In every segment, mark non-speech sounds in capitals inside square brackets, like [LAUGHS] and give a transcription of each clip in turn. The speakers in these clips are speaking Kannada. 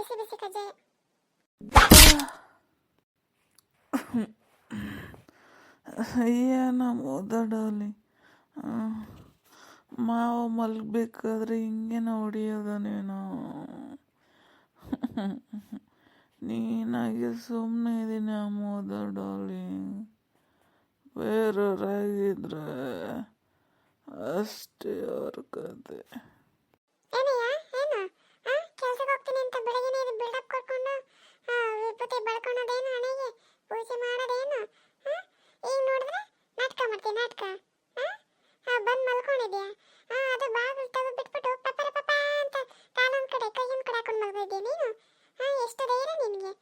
ಬಿಸಿ ಬಿಸಿ ಕಜ್ಜಾಯ ಅಯ್ಯ ನಮ್ಮ ಓದಾಡಲಿ. ಮಾವು ಮಲ್ಗಬೇಕಾದ್ರೆ ಹಿಂಗೆ ಹೊಡಿಯೋದ ನೀನು? ನೀನಾಗೆ ಸುಮ್ಮನೆ ಇದ್ದೀನಿ ಅಮ್ಮೋದ ಡಾರ್ಲಿಂಗ್ ಬೇರೆಯವರಾಗಿದ್ರೆ ಅಷ್ಟೇ ಅವ್ರ ಕತೆ. ಬಂದು ಮಲ್ಕೊಂಡಿದ್ಯಾ? ಆ, ಅದು ಬಾಗಿಲು ತೆಗೆದು ಬಿಟ್ಬಿಟ್ಟು ಪಪ್ಪರ ಪಪ್ಪ ಅಂತ ಕಾಲೊಂದು ಕಡೆ ಕೈಯೊಂದು ಕಡೆ ಹಾಕೊಂಡು ಮಲ್ಕೊಂಡಿದ್ಯಾ ನೀನು? ಆ, ಎಷ್ಟು ಧೈರ್ಯ ನಿನಗೆ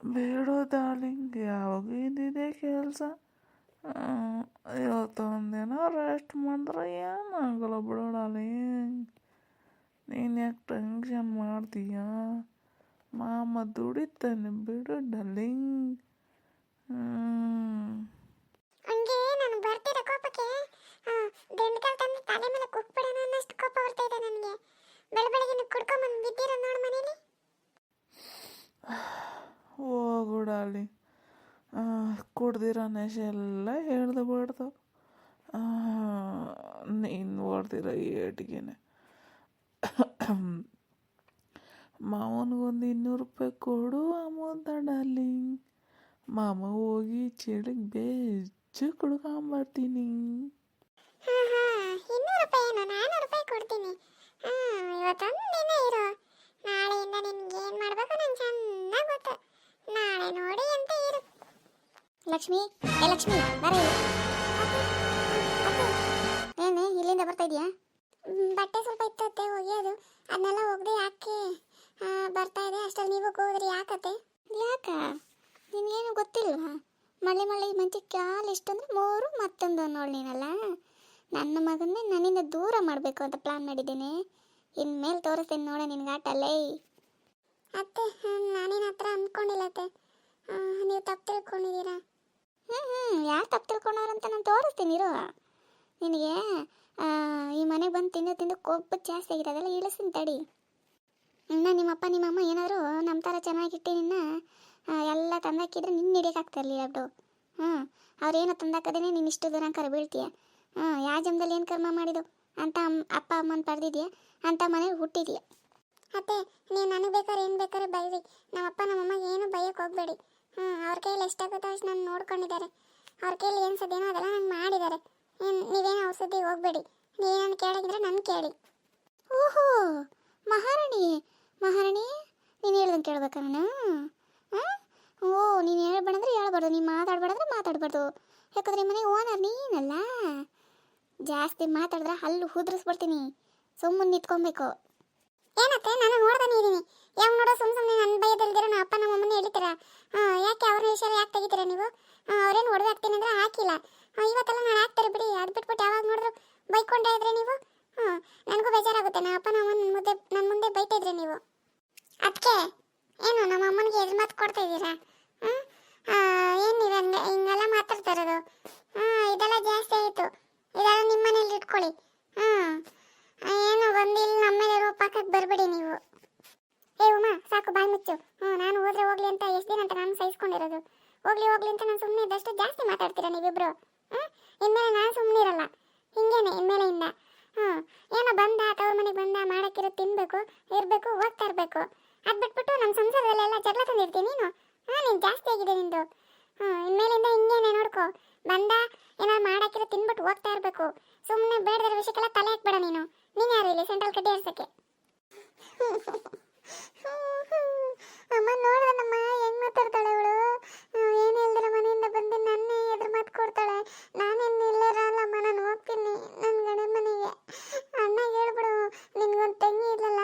ಬೇಡ ಡಾರ್ಲಿಂಗ್ ಯಾವಾಗ ಇದ್ದಿದೆ ಕೆಲಸ. ಇವತ್ತು ಒಂದಿನ ರೆಸ್ಟ್ ಮಾಡಿದ್ರೆ ಏನಾಗಲ್ಲ ಬಿಡು ಡಾರ್ಲಿಂಗ್ ನೀನು ಯಾಕೆ ಟೆನ್ಷನ್ ಮಾಡ್ತೀಯ? ಮಾಮ ದುಡಿತಾನೆ ಬಿಡು ಡಾರ್ಲಿಂಗ್ ಹ್ಮ್. ಹಂಗೆ ನಾನು ಬರ್ತಿರೋ ಕೋಪಕ್ಕೆ ದಂಡಕಾಲ್ ತಂದು ತಲೆ ಮೇಲೆ ಕುಕ್ಬಿಡೋಣ ಅನ್ನಷ್ಟು ಕೋಪ ಬರ್ತಾ ಇದೆ ನನಗೆ. ಬೆಳ ಬೆಳಗ್ಗೆ ಕುಡ್ಕೊಂಬಂದು ಬಿದ್ದಿರೋ ನೋಡು ಮನೇಲಿ. ಹೋಗು ಡಾರ್ಲಿಂಗ್ ಕುಡ್ದಿರೋ ನಶೆ ಎಲ್ಲ ಹೇಳ್ದು ಬಿಡ್ದು ನೀನು ಹೊಡ್ದಿರೋ ಏಟಿಗೆನೆ ಮಾವನಿಗೊಂದು ಇನ್ನೂರು ರೂಪಾಯಿ ಕೊಡು ಅಮೌಂಟ್, ಡಾರ್ಲಿಂಗ್. ಮಾಮ ಹೋಗಿ ಚಳಿಗೆ ಬೆಚ್ಚ ಕುಡ್ಕೊಂಬರ್ತೀನಿ ಇನ್ನೂರು ರೂಪಾಯಿ ಏನು ನಾನ್ನೂರು ರೂಪಾಯಿ ಕೊಡ್ತೀನಿ. ಹಾ, ಇವತ್ತೊಂದು ದಿನ ಇರು. ಮಾಡಬೇಕು ನಂಗೆ ಚೆನ್ನಾಗಿ ಗೊತ್ತು. ನಾಳೆ ನೋಡಿ ಅಂತ ಇರು. ಲಕ್ಷ್ಮಿ, ಏ ಲಕ್ಷ್ಮಿ ಬರ ಏನೇ ಇಲ್ಲಿಂದ ಬರ್ತಾ ಇದೀಯಾ? ಬಟ್ಟೆ ಸ್ವಲ್ಪ ಇತ್ತತ್ತೆ ಒಗೆಯೋದು ಅದನ್ನೆಲ್ಲ ಯಾಕೆ ಆ, ಬರ್ತಾ ಇದೆ ಅಷ್ಟರಲ್ಲಿ ನೀವು ಹೋದ್ರಿ ಯಾಕತ್ತೆ ಯಾಕ ನಿನಗೇನು ಗೊತ್ತಿಲ್ವಾ ಮಳೆ ಮಳೆ ಮಂಚಿ ಕಾಲು ಎಷ್ಟಂದ್ರೆ ಮೂರು ಮತ್ತೊಂದು ನೋಡಿ ನೀನಲ್ಲ. ನನ್ನ ಮಗನ್ನೇ ನನ್ನಿಂದ ದೂರ ಮಾಡಬೇಕು ಅಂತ ಪ್ಲಾನ್ ಮಾಡಿದ್ದೇನೆ. ಇನ್ಮೇಲೆ ತೋರಿಸ್ತೀನಿ ನೋಡ ನಿನ್ಗೆ ಆಟ ಅಲ್ಲೇ ಅತ್ತೆ ನಾನೇನ ಹತ್ರ ಅಂದ್ಕೊಂಡಿಲ್ಲ ಅತ್ತೆ. ನೀವು ತಪ್ಪು ತಿಳ್ಕೊಂಡಿದ್ದೀರಾ? ಹ್ಞೂ ಹ್ಞೂ ಯಾರು ತಪ್ಪು ತಿಳ್ಕೊಂಡವ್ರಂತ ನಾನು ತೋರಿಸ್ತೀನಿ, ಇರು. ನಿನಗೆ ಈ ಮನೆಗೆ ಬಂದು ತಿಂದು ತಿಂದು ಕೊಬ್ಬು ಜಾಸ್ತಿ ಆಗಿದೆ ಅದೆಲ್ಲ ಇಳಿಸ್ತೀನಿ ತಡಿ. ಇನ್ನು ನಿಮ್ಮಪ್ಪ, ನಿಮ್ಮಮ್ಮ ಏನಾದರೂ ನಮ್ಮ ಥರ ಚೆನ್ನಾಗಿಟ್ಟು ನಿನ್ನ ಎಲ್ಲ ತಂದಾಕಿದ್ರೆ ನಿನ್ನ ಹಿಡಿಯೋಕ್ಕಾಗ್ತಾ ಇರಲಿಲ್ಲ ಬಿಡು. ಹ್ಞೂ ಅವ್ರೇನು ತಂದಾಕದೇನೆ ನೀನು ಇಷ್ಟು ದೂರ ಕರ ಬೀಳ್ತೀಯ. ಹ್ಞೂ ಯಾವ ಜನ್ಮದಲ್ಲಿ ಏನು ಕರ್ಮ ಮಾಡಿದು ಅಂತ ಅಪ್ಪ ಅಮ್ಮನ ಪಡೆದಿದ್ಯಾ? ಅಂತ ಮನೇಲಿ ಹುಟ್ಟಿದ್ಯಾ? ಅತ್ತೆ ನೀವು ನನಗೆ ಬೇಕಾದ್ರೆ ಏನು ಬೇಕಾದ್ರೆ ಬೈರಿ. ನಮ್ಮಪ್ಪ ನಮ್ಮಮ್ಮಗೆ ಏನು ಬೈಯಕ್ಕೆ ಹೋಗಬೇಡಿ. ಹ್ಞೂ ಅವ್ರ ಕೈಯಲ್ಲಿ ಎಷ್ಟಾಗುತ್ತೋ ಅಷ್ಟು ನಾನು ನೋಡ್ಕೊಂಡಿದ್ದಾರೆ. ಅವ್ರ ಕೈಯಲ್ಲಿ ಏನು ಸದೇನೋ ಅದೆಲ್ಲ ನಂಗೆ ಮಾಡಿದ್ದಾರೆ. ಏನು ನೀವೇನು ಅವ್ರ ಹೋಗ್ಬೇಡಿ. ನೀವೇನು ಕೇಳಿದ್ರೆ ನಾನು ಕೇಳಿ. ಓಹೋ ಮಹಾರಾಣಿ ಮಹಾರಾಣಿ ನೀನು ಹೇಳ್ದಂಗೆ ಕೇಳ್ಬೇಕಾ ನಾನು? ಓ, ನೀನು ಹೇಳ್ಬೇಡಂದ್ರೆ ಹೇಳ್ಬಾರ್ದು. ನೀನು ಮಾತಾಡ್ಬೇಡಂದ್ರೆ ಮಾತಾಡ್ಬಾರ್ದು. ಯಾಕಂದ್ರೆ ಮನೆ ಓನರ್ ನೀನಲ್ಲ? ಜಾಸ್ತಿ ಮಾತಾಡಿದ್ರೆ ಹಲ್ಲು ಹುದ್ರಿಸ್ಬಿಡ್ತೀನಿ ಸುಮ್ಮನೆ ನಿಂತ್ಕೊಬೇಕು. ಏನತ್ತೆ? ನಾನು ನೋಡ್ದಾನೆ ಇದ್ದೀನಿ ಯಾವ ನೋಡೋ ಸುಮ್ಮ ಸುಮ್ಮನೆ ನನ್ನ ಭಯದಲ್ದಿರ ನಮ್ಮ ಅಪ್ಪ ನಮ್ಮ ಅಮ್ಮನ ಹೇಳ್ತೀರಾ ಯಾಕೆ ಅವ್ರ ವಿಷಯ ಯಾಕೆ ತೆಗಿತೀರಾ ನೀವು? ಅವ್ರೇನು ಹೊಡೆದು ಹಾಕ್ತೀನಿ ಅಂದ್ರೆ ಹಾಕಿಲ್ಲ. ಇವತ್ತೆಲ್ಲ ನಾನು ಹಾಕ್ತಾರೆ ಬಿಡಿ. ಅದು ಬಿಟ್ಬಿಟ್ಟು ಯಾವಾಗ ನೋಡಿದ್ರು ಬೈಕೊಂಡೇ ಇದ್ರೆ ನೀವು? ನನಗೂ ಬೇಜಾರಾಗುತ್ತೆ. ನಮ್ಮ ಅಪ್ಪ ನಮ್ಮ ಮುಂದೆ ನನ್ನ ಮುಂದೆ ಬೈತಾ ಇದ್ರೆ ನೀವು? ಅದಕ್ಕೆ ಏನು, ನಮ್ಮ ಅಮ್ಮನಿಗೆ ಎದು ಮಾತು ಕೊಡ್ತಾ ಇದ್ದೀರಾ? ಹ್ಞೂ ಏನು ನೀವು ಹಂಗೆ, ಹಿಂಗೆಲ್ಲ ಮಾತಾಡ್ತಾ ಇರೋದು. ಹಾಂ ಇದೆಲ್ಲ ಜಾಸ್ತಿ ಆಯಿತು. ಇದೆಲ್ಲ ನಿಮ್ಮ ಮನೇಲಿ ಇಟ್ಕೊಳ್ಳಿ. ಹಾಂ ಏನು ಬಂದಿಲ್ಲ ಇಲ್ಲಿ ನಮ್ಮ ಮೇಲೆ ರೋಪಾಕಕ್ಕೆ ಬರಬೇಡಿ ನೀವು. ಏ ಉಮ್ಮ ಸಾಕು, ಬಾಯಿ ಮುಚ್ಚು. ಹ್ಞೂ ನಾನು ಹೋದ್ರೆ ಹೋಗ್ಲಿ ಅಂತ ಎಷ್ಟು ದಿನ ಅಂತ ನಾನು ಸಹಿಸ್ಕೊಂಡಿರೋದು. ಹೋಗ್ಲಿ ಹೋಗ್ಲಿ ಅಂತ ನಾನು ಸುಮ್ಮನೆ ಇದ್ದಷ್ಟು ಜಾಸ್ತಿ ಮಾತಾಡ್ತೀರಾ ನೀವಿಬ್ರು? ಹ್ಞೂ ಇನ್ಮೇಲೆ ನಾನು ಸುಮ್ಮನೆ ಇರಲ್ಲ. ಹಿಂಗೇನೆ, ಇನ್ಮೇಲೆಯಿಂದ. ಹ್ಞೂ ಏನೋ ಬಂದ, ತವ್ರ ಮನೆಗೆ ಬಂದ, ಮಾಡೋಕ್ಕಿರೋ ತಿನ್ನಬೇಕು ಇರಬೇಕು ಹೋಗ್ತಾ ಇರಬೇಕು. ಅದು ಬಿಟ್ಬಿಟ್ಟು ಸಂಸಾರದಲ್ಲೆಲ್ಲ ಜಗಳ ತಂದಿರ್ತೀನಿ ನೀನು? ಹಾಂ, ನೀನು ಜಾಸ್ತಿ ಆಗಿದೆ ನಿಂದು. ಹಾಂ, ಇನ್ಮೇಲಿಂದ ಹಿಂಗೇನೆ ನೋಡ್ಕೊ. ಬಂದ ಏನಾದ್ರು ಮಾಡಾಕಿರೋ ತಿನ್ಬಿಟ್ಟು ಹೋಗ್ತಾ ಇರಬೇಕು. ಸುಮ್ಮನೆ ಬೇಡದ ವಿಷಯಕ್ಕೆಲ್ಲ ತಲೆ ಹಾಕ್ಬೇಡ ನೀನು. ನೀನು ಯಾರು ಇಲ್ಲಿ ಸೆಂಟ್ರಲ್ ಕಡ್ಡಿ ಆಡ್ಸಕ್ಕೆ [LAUGHS] ಅಮ್ಮ ನೋಡ್ದನಮ್ಮ ಹೆಂಗ್ ಮಾತಾಡ್ತಾಳೆ ಅವಳು ಏನು ಹೇಳ್ದಿರ ಮನೆಯಿಂದ ಬಂದು ನನ್ನೇ ಎದುರು ಮಾತು ಕೊಡ್ತಾಳೆ ನಾನೇನು ಇಲ್ಲರಲ್ಲಮ್ಮ ನಾನು ಹೋಗ್ತೀನಿ ನನ್ನ ಗಂಡ ಮನೆಗೆ ಅಣ್ಣ ಹೇಳ್ಬಿಡು ನಿನ್ಗೊಂದು ತಂಗಿ ಇಲ್ಲಲ್ಲ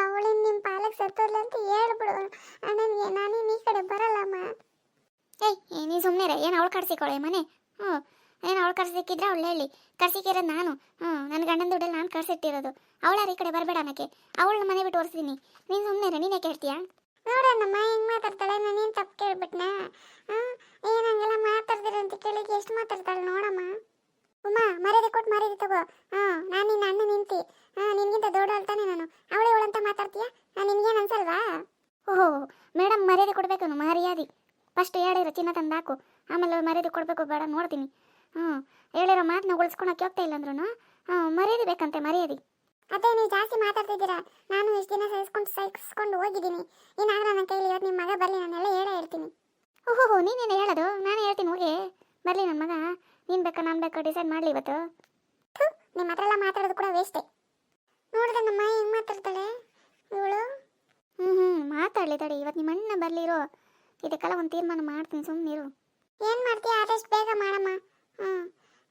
ಅವಳಿನ ನಿಮ್ಮ ಪಾಲಕ್ ಸತ್ತೋಲ್ಲ ಅಂತ ಹೇಳ್ಬಿಡು ಅಣ್ಣನಿಗೆ ನಾನೇನು ಈ ಕಡೆ ಬರಲ್ಲಮ್ಮ ಏಯ್ ನೀ ಸುಮ್ಮನೆ ಏನು ಅವಳು ಕಡ್ಸಿಕೊಳ್ಳೆ ಮನೆ? ಹ್ಞೂ ಏನು ಅವಳು ಕರ್ಸಿಕ್ಕಿದ್ರೆ ಅವಳು ಹೇಳಿ. ಕರ್ಸಿಕ್ಕಿರೋದು ನಾನು. ಹ್ಞೂ ನನ್ನ ಗಂಡನ ದುಡ್ಡಲ್ಲಿ ನಾನು ಕರ್ಸಿಟ್ಟಿರೋದು. ಅವಳಾರ ಈ ಕಡೆ ಬರಬೇಡ ಅನ್ನಕ್ಕೆ. ಅವಳನ್ನ ಮನೆ ಬಿಟ್ಟು ಓಡಿಸ್ತೀನಿ ನೀನು ಸುಮ್ಮನೆ ನೀನೇ ಕೇಳ್ತೀಯಾ ನೋಡಣ್ಣಮ್ಮ ಹೆಂಗೆ ಮಾತಾಡ್ತಾಳೆ ನಾನೇನು ತಪ್ಪು ಕೇಳ್ಬಿಟ್ನಾ? ಹಾಂ ಏನು ಹಂಗೆಲ್ಲ ಅಂತ ಕೇಳಿಗೆ ಎಷ್ಟು ಮಾತಾಡ್ತಾಳೆ ನೋಡಮ್ಮ. ಉಮ್ಮ ಮರ್ಯಾದೆ ಕೊಟ್ಟು ಮರ್ಯಾದೆ ತಗೋ. ಹಾಂ ನಾನು ನಿನ್ನ ಅಣ್ಣ ನಿಂತಿ. ಹಾಂ ನಿನಗಿಂತ ದೊಡ್ಡವಳು ತಾನೆ ನಾನು. ಅವಳೇ ಇವಳಂತ ಮಾತಾಡ್ತೀಯಾ? ನಾನು ನಿನಗೇನು ಅನ್ಸಲ್ವಾ? ಓಹೋ ಮೇಡಮ್ ಮರ್ಯಾದೆ ಕೊಡ್ಬೇಕು ಮರ್ಯಾದೆ. ಫಸ್ಟ್ ಹೇಳಿರೋ ಚಿನ್ನ ತಂದಾಕು ಆಮೇಲೆ ಮರ್ಯಾದೆ ಕೊಡಬೇಕು ಬೇಡ ನೋಡ್ತೀನಿ. ಹ್ಞೂ ಹೇಳಿರೋ ಮಾತನ್ನ ಉಳಿಸ್ಕೊಳಕ್ಕೆ ಹೋಗ್ತಾ ಇಲ್ಲ ಅಂದ್ರೂ ಹ್ಞೂ ಮರ್ಯಾದೆ ಬೇಕಂತೆ ಮರ್ಯಾದೆ. ಅದೇ ನೀವು ಜಾಸ್ತಿ ಮಾತಾಡ್ತಿದ್ದೀರಾ ನಾನು ಇಷ್ಟು ದಿನ ಸಹಿಸ್ಕೊಂಡು ಸಹಿಸ್ಕೊಂಡು ಹೋಗಿದ್ದೀನಿ. ಇನ್ನಾಗ ನನ್ನ ಕೈಲಿ ಇವತ್ತು ನಿಮ್ಮ ಮಗ ಬರಲಿ ನಾನೆಲ್ಲ ಹೇಳೇ ಹೇಳ್ತೀನಿ. ಓಹೋ ನೀನೇನು ಹೇಳೋದು? ನಾನು ಹೇಳ್ತೀನಿ ಹೋಗಿ. ಬರಲಿ ನನ್ನ ಮಗ. ನೀನು ಬೇಕಾ ನಾನು ಬೇಕಾ ಡಿಸೈಡ್ ಮಾಡಲಿ ಇವತ್ತು. ನಿಮ್ಮ ಹತ್ರ ಎಲ್ಲ ಮಾತಾಡೋದು ಕೂಡ ವೇಸ್ಟೇ ನೋಡಿದ್ರೆ ನಮ್ಮ ಹೆಂಗೆ ಮಾತಾಡ್ತಾಳೆ? ಇವಳು? ಹ್ಞೂ ಹ್ಞೂ ಮಾತಾಡಲಿ ತಡಿ. ಇವತ್ತು ನಿಮ್ಮ ಅಣ್ಣ ಬರಲಿರೋ ಇದಕ್ಕೆಲ್ಲ ಒಂದು ತೀರ್ಮಾನ ಮಾಡ್ತೀನಿ ಸುಮ್ಮನಿರು ಏನು ಮಾಡ್ತೀಯ? ಆದಷ್ಟು ಬೇಗ ಮಾಡಮ್ಮ. ಹ್ಞೂ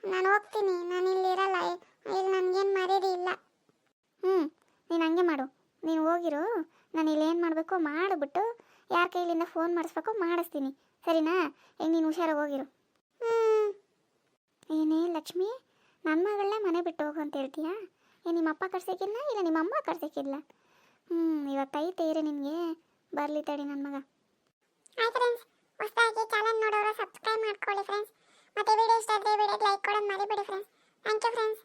ನಾನು ಹೋಗ್ತೀನಿ. ನಾನು ಇಲ್ಲಿ ಇರಲ್ಲ. ಇಲ್ಲಿ ನನಗೇನು ಮರ್ಯಾದೆ ಇಲ್ಲ. ಹ್ಞೂ ನೀನು ಹಂಗೆ ಮಾಡು. ನೀನು ಹೋಗಿರು. ನಾನು ಇಲ್ಲಿ ಏನು ಮಾಡಬೇಕು ಮಾಡಿಬಿಟ್ಟು ಯಾರ ಕೈಲಿಂದ ಫೋನ್ ಮಾಡಿಸ್ಬೇಕು ಮಾಡಿಸ್ತೀನಿ. ಸರಿನಾ? ಈಗ ನೀನು ಹುಷಾರಾಗಿ ಹೋಗಿರು. ಏನೇ ಲಕ್ಷ್ಮಿ ನನ್ನ ಮಗಳನ್ನ ಮನೆ ಬಿಟ್ಟು ಹೋಗು ಅಂತ ಹೇಳ್ತೀಯಾ? ಏ, ನಿಮ್ಮ ಅಪ್ಪ ಕರ್ಸಿಕ್ಕಿಲ್ಲ ಇಲ್ಲ, ನಿಮ್ಮ ಅಮ್ಮ ಕರ್ಸಿಕ್ಕಿಲ್ಲ ಹ್ಞೂ ಇವತ್ತೈತೆ ಇರಿ ನಿನಗೆ. ಬರಲಿ ತಡಿ ನನ್ನ ಮಗ. ಆಯ್ತು ಹೊಸದಾಗಿ ಚಾನಲ್ ನೋಡೋರು ಸಬ್ಸ್ಕ್ರೈಬ್ ಮಾಡ್ಕೊಳ್ಳಿ ಫ್ರೆಂಡ್ಸ್ ಮತ್ತೆ ವಿಡಿಯೋ ಇಷ್ಟ ಆದರೆ ವಿಡಿಯೋಗೆ ಲೈಕ್ ಕೊಡೋದು ಮರಿಬೇಡಿ ಫ್ರೆಂಡ್ಸ್ ಥ್ಯಾಂಕ್ ಯು ಫ್ರೆಂಡ್ಸ್